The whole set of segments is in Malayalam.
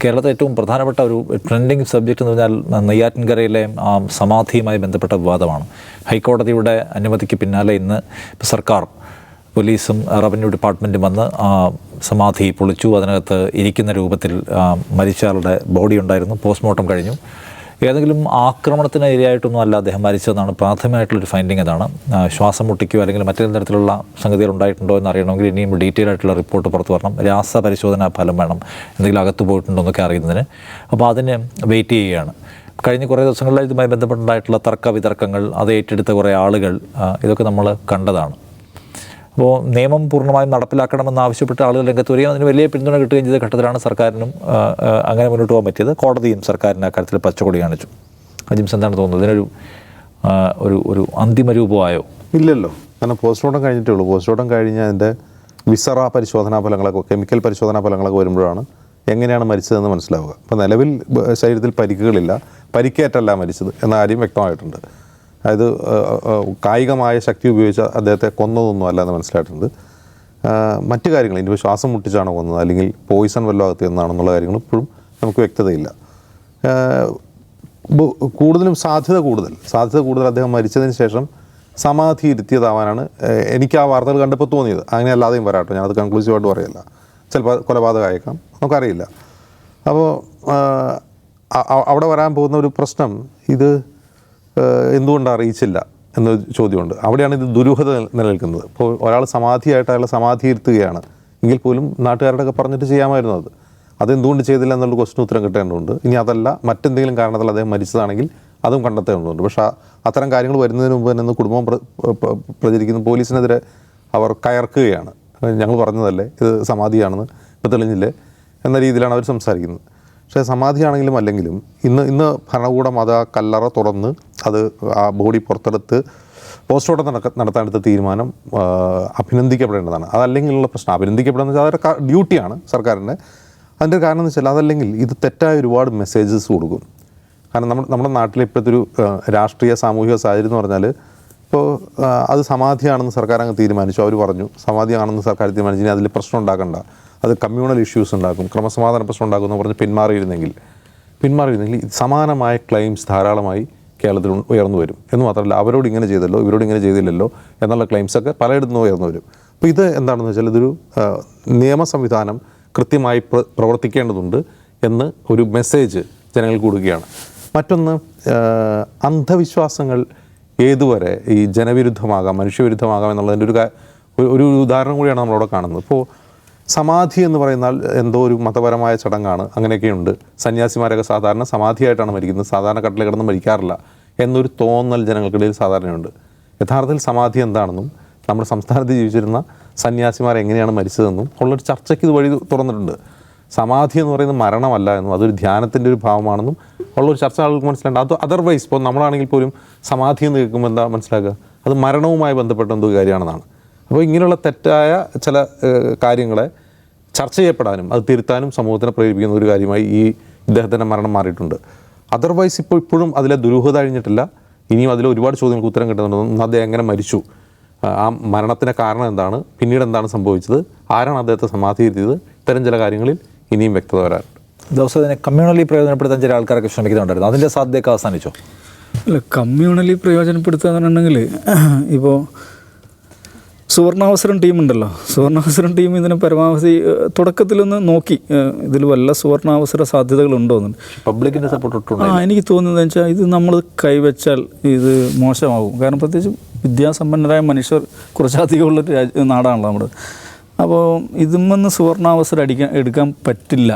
കേരളത്തിലെ ഏറ്റവും പ്രധാനപ്പെട്ട ഒരു ട്രെൻഡിങ് സബ്ജക്റ്റ് എന്ന് പറഞ്ഞാൽ നെയ്യാറ്റിൻകരയിലെ സമാധിയുമായി ബന്ധപ്പെട്ട വിവാദമാണ്. ഹൈക്കോടതിയുടെ അനുമതിക്ക് പിന്നാലെ ഇന്ന് സർക്കാർ പോലീസും റവന്യൂ ഡിപ്പാർട്ട്മെന്റും വന്ന് ആ സമാധി പൊളിച്ചു. അതിനകത്ത് ഇരിക്കുന്ന രൂപത്തിൽ മരിച്ചയാളുടെ ബോഡി ഉണ്ടായിരുന്നു. പോസ്റ്റ്മോർട്ടം കഴിഞ്ഞു. ഏതെങ്കിലും ആക്രമണത്തിന് ഇരയായിട്ടൊന്നും അല്ല അദ്ദേഹം മരിച്ചതെന്നാണ് പ്രാഥമികമായിട്ടുള്ളൊരു ഫൈൻഡിങ് അതാണ് ശ്വാസം മുട്ടിക്കുകയോ അല്ലെങ്കിൽ മറ്റേതെങ്കിലും തരത്തിലുള്ള സംഗതികൾ ഉണ്ടായിട്ടുണ്ടോ എന്ന് അറിയണമെങ്കിൽ ഇനിയും ഡീറ്റെയിൽ ആയിട്ടുള്ള റിപ്പോർട്ട് പുറത്തു വരണം. രാസപരിശോധനാ ഫലം വേണം. എന്തെങ്കിലും അകത്ത് പോയിട്ടുണ്ടോ എന്നൊക്കെ അറിയുന്നതിന്. അപ്പോൾ അതിന് വെയിറ്റ് ചെയ്യുകയാണ്. കഴിഞ്ഞ കുറേ ദിവസങ്ങളിൽ ഇതുമായി ബന്ധപ്പെട്ടുണ്ടായിട്ടുള്ള തർക്ക വിതർക്കങ്ങൾ അത് ഏറ്റെടുത്ത കുറേ ആളുകൾ ഇതൊക്കെ നമ്മൾ കണ്ടതാണ്. അപ്പോൾ നിയമം പൂർണമായും നടപ്പിലാക്കണമെന്ന് ആവശ്യപ്പെട്ട ആളുകൾ രംഗത്ത് വരികയും അതിന് വലിയ പിന്തുണ കിട്ടുകയും ചെയ്ത ഘട്ടത്തിലാണ് സർക്കാരിനും അങ്ങനെ മുന്നോട്ട് പോകാൻ പറ്റിയത്. കോടതിയും സർക്കാരിന് അക്കാര്യത്തിൽ പച്ചക്കൊടി കാണിച്ചു. അജിംസ് എന്താണ് തോന്നുന്നത്? ഇതിനൊരു ഒരു ഒരു അന്തിമ രൂപമായോ? ഇല്ലല്ലോ. കാരണം പോസ്റ്റ്മോർട്ടം കഴിഞ്ഞിട്ടേ ഉള്ളൂ. പോസ്റ്റ്മോർട്ടം കഴിഞ്ഞ് അതിന്റെ വിസറ പരിശോധനാ ഫലങ്ങളൊക്കെ കെമിക്കൽ പരിശോധനാ ഫലങ്ങളൊക്കെ വരുമ്പോഴാണ് എങ്ങനെയാണ് മരിച്ചതെന്ന് മനസ്സിലാവുക. അപ്പോൾ നിലവിൽ ശരീരത്തിൽ പരിക്കുകളില്ല. പരിക്കേറ്റല്ല മരിച്ചത് എന്ന കാര്യം വ്യക്തമായിട്ടുണ്ട്. അതായത് കായികമായ ശക്തി ഉപയോഗിച്ച് അദ്ദേഹത്തെ കൊന്നതൊന്നും അല്ല എന്ന് മനസ്സിലായിട്ടുണ്ട്. മറ്റ് കാര്യങ്ങൾ ഇനി ശ്വാസം മുട്ടിച്ചാണോ കൊന്നത് അല്ലെങ്കിൽ പോയിസൺ വല്ലതും അകത്ത് എന്നാണെന്നുള്ള കാര്യങ്ങൾ ഇപ്പോഴും നമുക്ക് വ്യക്തതയില്ല. കൂടുതലും സാധ്യത കൂടുതൽ സാധ്യത കൂടുതൽ അദ്ദേഹം മരിച്ചതിന് ശേഷം സമാധി ഇരുത്തിയതാവാനാണ് എനിക്ക് ആ വാർത്തകൾ കണ്ടപ്പോൾ തോന്നിയത്. അങ്ങനെ അല്ലാതെയും വരാട്ടോ ഞാനത് കൺക്ലൂസീവായിട്ട് പറയല്ല. ചിലപ്പോൾ കൊലപാതകമായേക്കാം നമുക്കറിയില്ല. അപ്പോൾ അവിടെ വരാൻ പോകുന്ന ഒരു പ്രശ്നം ഇത് എന്തുകൊണ്ട് അറിയിച്ചില്ല എന്നൊരു ചോദ്യമുണ്ട്. അവിടെയാണ് ഇത് ദുരൂഹത നില- നിലനിൽക്കുന്നത്. ഇപ്പോൾ ഒരാൾ സമാധിയായിട്ട് അയാളെ സമാധി ഇരുത്തുകയാണ് എങ്കിൽ പോലും നാട്ടുകാരോടൊക്കെ പറഞ്ഞിട്ട് ചെയ്യാമായിരുന്നു അത്. അതെന്തുകൊണ്ട് ചെയ്തില്ല എന്നുള്ള ക്വസ്റ്റിന് ഉത്തരം കിട്ടേണ്ടതുണ്ട്. ഇനി അതല്ല മറ്റെന്തെങ്കിലും കാരണത്തിൽ അദ്ദേഹം മരിച്ചതാണെങ്കിൽ അതും കണ്ടെത്തേണ്ടതുണ്ട്. പക്ഷേ അത്തരം കാര്യങ്ങൾ വരുന്നതിന് മുമ്പ് തന്നെ കുടുംബം പ്രചരിക്കുന്നു പ്ര- പ്രചരിക്കുന്ന. പോലീസിനെതിരെ അവർ കയർക്കുകയാണ്. ഞങ്ങൾ പറഞ്ഞതല്ലേ ഇത് സമാധിയാണെന്ന്. ഇപ്പോൾ തെളിഞ്ഞില്ലേ? എന്ന രീതിയിലാണ് അവർ സംസാരിക്കുന്നത്. പക്ഷേ സമാധിയാണെങ്കിലും അല്ലെങ്കിലും ഇന്ന് ഇന്ന് ഭരണകൂടം അത് ആ കല്ലറ തുറന്ന് അത് ആ ബോഡി പുറത്തെടുത്ത് പോസ്റ്റ്മോർട്ടം നടക്ക നടത്താനെടുത്ത തീരുമാനം അഭിനന്ദിക്കപ്പെടേണ്ടതാണ്. അതല്ലെങ്കിലുള്ള പ്രശ്നം. അഭിനന്ദിക്കപ്പെടുന്നത് അതൊരു ഡ്യൂട്ടിയാണ് സർക്കാരിന്റെ അതിന്റെ കാരണം എന്ന് വെച്ചാൽ അതല്ലെങ്കിൽ ഇത് തെറ്റായ ഒരുപാട് മെസ്സേജസ് കൊടുക്കും. കാരണം നമ്മുടെ നമ്മുടെ നാട്ടിലെ ഇപ്പോഴത്തെ ഒരു രാഷ്ട്രീയ സാമൂഹിക സാഹചര്യം എന്ന് പറഞ്ഞാൽ ഇപ്പോൾ അത് സമാധിയാണെന്ന് സർക്കാർ അങ്ങ് തീരുമാനിച്ചു. അവർ പറഞ്ഞു സമാധിയാണെന്ന് സർക്കാർ തീരുമാനിച്ചു. അതിൽ പ്രശ്നം ഉണ്ടാക്കണ്ട. അത് കമ്മ്യൂണൽ ഇഷ്യൂസ് ഉണ്ടാക്കും. ക്രമസമാധാന പ്രശ്നം ഉണ്ടാക്കും എന്ന് പറഞ്ഞ് പിന്മാറിയിരുന്നെങ്കിൽ പിന്മാറിയിരുന്നെങ്കിൽ സമാനമായ ക്ലെയിംസ് ധാരാളമായി കേരളത്തിൽ ഉയർന്നു വരും. എന്ന് മാത്രമല്ല അവരോട് ഇങ്ങനെ ചെയ്തല്ലോ ഇവരോട് ഇങ്ങനെ ചെയ്തില്ലല്ലോ എന്നുള്ള ക്ലെയിംസൊക്കെ പലയിടത്തും ഉയർന്നു വരും. അപ്പോൾ ഇത് എന്താണെന്ന് വെച്ചാൽ ഇതൊരു നിയമ സംവിധാനം കൃത്യമായി പ്രവർത്തിക്കേണ്ടതുണ്ട് എന്ന് ഒരു മെസ്സേജ് ജനങ്ങൾക്ക് കൊടുക്കുകയാണ്. മറ്റൊന്ന് അന്ധവിശ്വാസങ്ങൾ ഏതുവരെ ഈ ജനവിരുദ്ധമാകാം മനുഷ്യവിരുദ്ധമാകാം എന്നുള്ളതിന്റെ ഒരു- ഒരു ഉദാഹരണം കൂടിയാണ് നമ്മളവിടെ കാണുന്നത്. ഇപ്പോൾ സമാധി എന്ന് പറയുന്നാൽ എന്തോ ഒരു മതപരമായ ചടങ്ങാണ്. അങ്ങനെയൊക്കെയുണ്ട്. സന്യാസിമാരൊക്കെ സാധാരണ സമാധിയായിട്ടാണ് മരിക്കുന്നത്. സാധാരണ കട്ടിലെ കിടന്ന് മരിക്കാറില്ല എന്നൊരു തോന്നൽ ജനങ്ങൾക്കിടയിൽ സാധാരണയുണ്ട്. യഥാർത്ഥത്തിൽ സമാധി എന്താണെന്നും നമ്മുടെ സംസ്ഥാനത്ത് ജീവിച്ചിരുന്ന സന്യാസിമാർ എങ്ങനെയാണ് മരിച്ചതെന്നും ഉള്ളൊരു ചർച്ചയ്ക്ക് ഇത് വഴി തുറന്നിട്ടുണ്ട്. സമാധി എന്ന് പറയുന്നത് മരണമല്ല എന്നും അതൊരു ധ്യാനത്തിന്റെ ഒരു ഭാവമാണെന്നും ഉള്ളൊരു ചർച്ച ആളുകൾക്ക് മനസ്സിലുണ്ട് അത് അതർവൈസ് ഇപ്പോൾ നമ്മളാണെങ്കിൽ പോലും സമാധി എന്ന് കേൾക്കുമ്പോൾ എന്താ മനസ്സിലാക്കുക? അത് മരണവുമായി ബന്ധപ്പെട്ട എന്തോ കാര്യമാണെന്നാണ്. അപ്പോൾ ഇങ്ങനെയുള്ള തെറ്റായ ചില കാര്യങ്ങളെ ചർച്ച ചെയ്യപ്പെടാനും അത് തിരുത്താനും സമൂഹത്തിനെ പ്രേരിപ്പിക്കുന്ന ഒരു കാര്യമായി ഈ ഇദ്ദേഹത്തിന്റെ മരണം മാറിയിട്ടുണ്ട്. അതർവൈസ് ഇപ്പോൾ ഇപ്പോഴും അതിലെ ദുരൂഹത കഴിഞ്ഞിട്ടില്ല ഇനിയും അതിൽ ഒരുപാട് ചോദ്യങ്ങൾക്ക് ഉത്തരം കിട്ടുന്നുണ്ട് ഒന്ന് അദ്ദേഹം എങ്ങനെ മരിച്ചു? ആ മരണത്തിന്റെ കാരണം എന്താണ്? പിന്നീട് എന്താണ് സംഭവിച്ചത്? ആരാണ് അദ്ദേഹത്തെ സമാധിയിരുത്തിയത് ഇത്തരം ചില കാര്യങ്ങളിൽ ഇനിയും വ്യക്തത വരാറുണ്ട്. ദിവസത്തിനെ കമ്മ്യൂണലി പ്രയോജനപ്പെടുത്താൻ ചില ആൾക്കാരൊക്കെ ശ്രമിക്കുന്നുണ്ടായിരുന്നു. അതിന്റെ സാധ്യതയൊക്കെ അവസാനിച്ചോ? അല്ല കമ്മ്യൂണലി പ്രയോജനപ്പെടുത്തുക എന്ന് പറഞ്ഞിട്ടുണ്ടെങ്കിൽ ഇപ്പോൾ സുവർണാവസരം ടീമുണ്ടല്ലോ. സുവർണാവസരം ടീം ഇതിനെ പരമാവധി തുടക്കത്തിലൊന്ന് നോക്കി. ഇതിൽ വല്ല സുവർണാവസര സാധ്യതകളുണ്ടോ എന്ന്. പബ്ലിക്കിന്റെ സപ്പോർട്ട് ആ എനിക്ക് തോന്നുന്നത് വെച്ചാൽ ഇത് നമ്മൾ കൈവച്ചാൽ ഇത് മോശമാകും കാരണം പ്രത്യേകിച്ച് വിദ്യാസമ്പന്നരായ മനുഷ്യർ കുറച്ചധികമുള്ള രാജ്യ നാടാണല്ലോ നമ്മുടെ അപ്പോൾ ഇതുമെന്ന് സുവർണാവസരം അടിക്കാൻ എടുക്കാൻ പറ്റില്ല.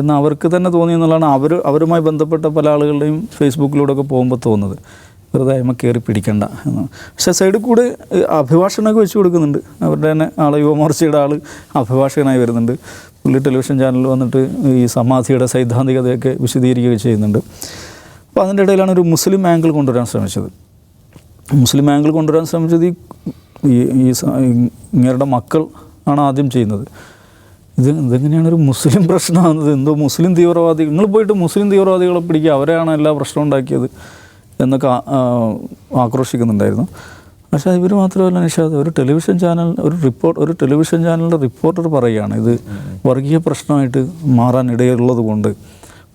എന്ന് അവർക്ക് തന്നെ തോന്നി എന്നുള്ളതാണ് അവർ അവരുമായി ബന്ധപ്പെട്ട പല ആളുകളുടെയും ഫേസ്ബുക്കിലൂടെ ഒക്കെ പോകുമ്പോൾ തോന്നുന്നത്. അയമ കയറി പിടിക്കണ്ട എന്ന്. പക്ഷേ സൈഡിൽ കൂടെ അഭിഭാഷകനൊക്കെ വെച്ച് കൊടുക്കുന്നുണ്ട്. അവരുടെ തന്നെ ആൾ യുവമോർച്ചയുടെ ആൾ അഭിഭാഷകനായി വരുന്നുണ്ട്. പുള്ളി ടെലിവിഷൻ ചാനലിൽ വന്നിട്ട് ഈ സമാധിയുടെ സൈദ്ധാന്തികതയൊക്കെ വിശദീകരിക്കുകയൊക്കെ ചെയ്യുന്നുണ്ട്. അപ്പോൾ അതിന്റെ ഇടയിലാണ് ഒരു മുസ്ലിം ആംഗിൾ കൊണ്ടുവരാൻ ശ്രമിച്ചത്. മുസ്ലിം ആംഗിൾ കൊണ്ടുവരാൻ ശ്രമിച്ചത് ഈ ഈ ഈ ഇങ്ങരുടെ മക്കൾ ആണ് ആദ്യം ചെയ്യുന്നത്. ഇത് ഇതെങ്ങനെയാണ് ഒരു മുസ്ലിം പ്രശ്നമാകുന്നത്? എന്തോ മുസ്ലിം തീവ്രവാദി നിങ്ങൾ പോയിട്ട് മുസ്ലിം തീവ്രവാദികളെ പിടിക്കുക. അവരെയാണ് എല്ലാ പ്രശ്നവും ഉണ്ടാക്കിയത്. എന്നൊക്കെ ആക്രോശിക്കുന്നുണ്ടായിരുന്നു. പക്ഷേ ഇവർ മാത്രമല്ല നിഷാദ് ഒരു ടെലിവിഷൻ ചാനൽ ഒരു റിപ്പോർട്ട് ഒരു ടെലിവിഷൻ ചാനലിന്റെ റിപ്പോർട്ടർ പറയുകയാണ് ഇത് വർഗീയ പ്രശ്നമായിട്ട് മാറാൻ ഇടയുള്ളത് കൊണ്ട്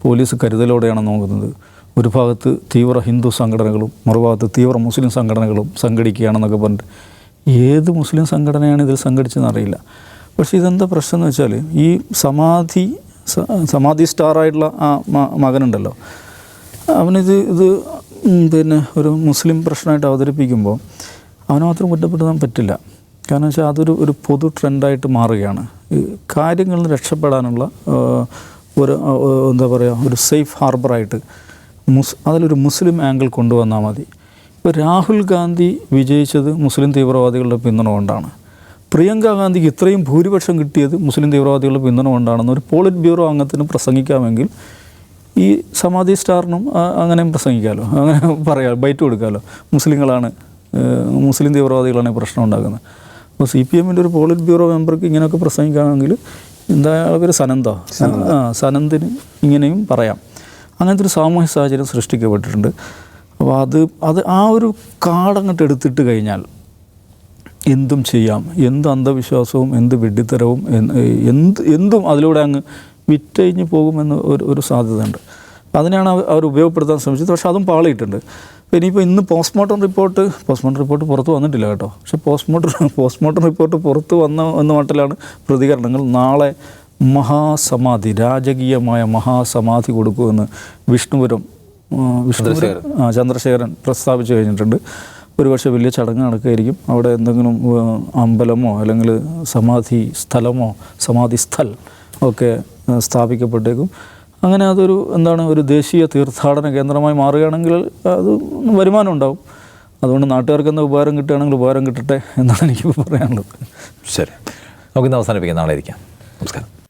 പോലീസ് കരുതലോടെയാണ് നോക്കുന്നത്. ഒരു ഭാഗത്ത് തീവ്ര ഹിന്ദു സംഘടനകളും മറുഭാഗത്ത് തീവ്ര മുസ്ലിം സംഘടനകളും സംഘടിക്കുകയാണെന്നൊക്കെ പറഞ്ഞിട്ട് ഏത് മുസ്ലിം സംഘടനയാണ് ഇതിൽ സംഘടിച്ചതെന്ന് അറിയില്ല. പക്ഷേ ഇതെന്താ പ്രശ്നം എന്ന് വെച്ചാൽ ഈ സമാധി സമാധി സ്റ്റാറായിട്ടുള്ള ആ മകനുണ്ടല്ലോ. അവനിത് ഇത് പിന്നെ ഒരു മുസ്ലിം പ്രശ്നമായിട്ട് അവതരിപ്പിക്കുമ്പോൾ അവനെ മാത്രം കുറ്റപ്പെടുത്താൻ പറ്റില്ല. കാരണം വെച്ചാൽ അതൊരു ഒരു പൊതു ട്രെൻഡായിട്ട് മാറുകയാണ്. ഈ കാര്യങ്ങളിൽ നിന്ന് രക്ഷപ്പെടാനുള്ള ഒരു എന്താ പറയുക ഒരു സേഫ് ഹാർബറായിട്ട് മുസ് അതിലൊരു മുസ്ലിം ആംഗിൾ കൊണ്ടുവന്നാൽ മതി. ഇപ്പോൾ രാഹുൽ ഗാന്ധി വിജയിച്ചത് മുസ്ലിം തീവ്രവാദികളുടെ പിന്തുണ കൊണ്ടാണ്. പ്രിയങ്ക ഗാന്ധിക്ക് ഇത്രയും ഭൂരിപക്ഷം കിട്ടിയത് മുസ്ലിം തീവ്രവാദികളുടെ പിന്തുണ കൊണ്ടാണെന്ന് ഒരു പോളിറ്റ് ബ്യൂറോ അംഗത്തിന് പ്രസംഗിക്കാമെങ്കിൽ ഈ സമാധി സ്റ്റാറിനും അങ്ങനെ അങ്ങനെയും പ്രസംഗിക്കാമല്ലോ അങ്ങനെ പറയാ ബൈറ്റ് കൊടുക്കാമല്ലോ മുസ്ലിങ്ങളാണ് മുസ്ലിം തീവ്രവാദികളാണ് പ്രശ്നം ഉണ്ടാക്കുന്നത്. അപ്പോൾ സി പി എമ്മിന്റെ ഒരു പോളിറ്റ് ബ്യൂറോ മെമ്പർക്ക് ഇങ്ങനെയൊക്കെ പ്രസംഗിക്കാമെങ്കിൽ എന്താ ഒരു പേര് സനന്ദോ. ആ സനന്ദിന് ഇങ്ങനെയും പറയാം. അങ്ങനത്തെ ഒരു സാമൂഹ്യ സാഹചര്യം സൃഷ്ടിക്കപ്പെട്ടിട്ടുണ്ട്. അപ്പോൾ അത് അത് ആ ഒരു കാടങ്ങോട്ട് എടുത്തിട്ട് കഴിഞ്ഞാൽ എന്തും ചെയ്യാം. എന്ത് അന്ധവിശ്വാസവും എന്ത് വിഡ്ഢിത്തരവും എന്ത് എന്തും അതിലൂടെ അങ്ങ് വിറ്റഴിഞ്ഞ് പോകുമെന്ന് ഒരു ഒരു സാധ്യതയുണ്ട്. അതിനാണ് അവർ ഉപയോഗപ്പെടുത്താൻ ശ്രമിച്ചത്. പക്ഷേ അതും പാളിയിട്ടുണ്ട്. ഇനിയിപ്പോൾ ഇന്ന് പോസ്റ്റ്മോർട്ടം റിപ്പോർട്ട് പോസ്റ്റ്മോർട്ടം റിപ്പോർട്ട് പുറത്ത് വന്നിട്ടില്ല കേട്ടോ. പക്ഷേ പോസ്റ്റ്മോർട്ടം പോസ്റ്റ്മോർട്ടം റിപ്പോർട്ട് പുറത്ത് വന്ന എന്ന മട്ടിലാണ് പ്രതികരണങ്ങൾ. നാളെ മഹാസമാധി രാജകീയമായ മഹാസമാധി കൊടുക്കുമെന്ന് വിഷ്ണുപുരം വിഷ്ണുപുരം ചന്ദ്രശേഖരൻ. പ്രസ്താവിച്ചു കഴിഞ്ഞിട്ടുണ്ട്. ഒരുപക്ഷെ വലിയ ചടങ്ങ് നടക്കുകയായിരിക്കും. അവിടെ എന്തെങ്കിലും അമ്പലമോ അല്ലെങ്കിൽ സമാധി സ്ഥലമോ സമാധി സ്ഥൽ ഒക്കെ സ്ഥാപിക്കപ്പെട്ടേക്കും. അങ്ങനെ അതൊരു എന്താണ് ഒരു ദേശീയ തീർത്ഥാടന കേന്ദ്രമായി മാറുകയാണെങ്കിൽ അത് വരുമാനം ഉണ്ടാവും. അതുകൊണ്ട് നാട്ടുകാർക്ക് എന്താ ഉപകാരം കിട്ടുകയാണെങ്കിൽ ഉപകാരം കിട്ടട്ടെ എന്നാണ് എനിക്ക് പറയാനുള്ളത്. ശരി. നമുക്കിന്ന് അവസാനിപ്പിക്കാം. നാളെ ഇരിക്കാം. നമസ്കാരം.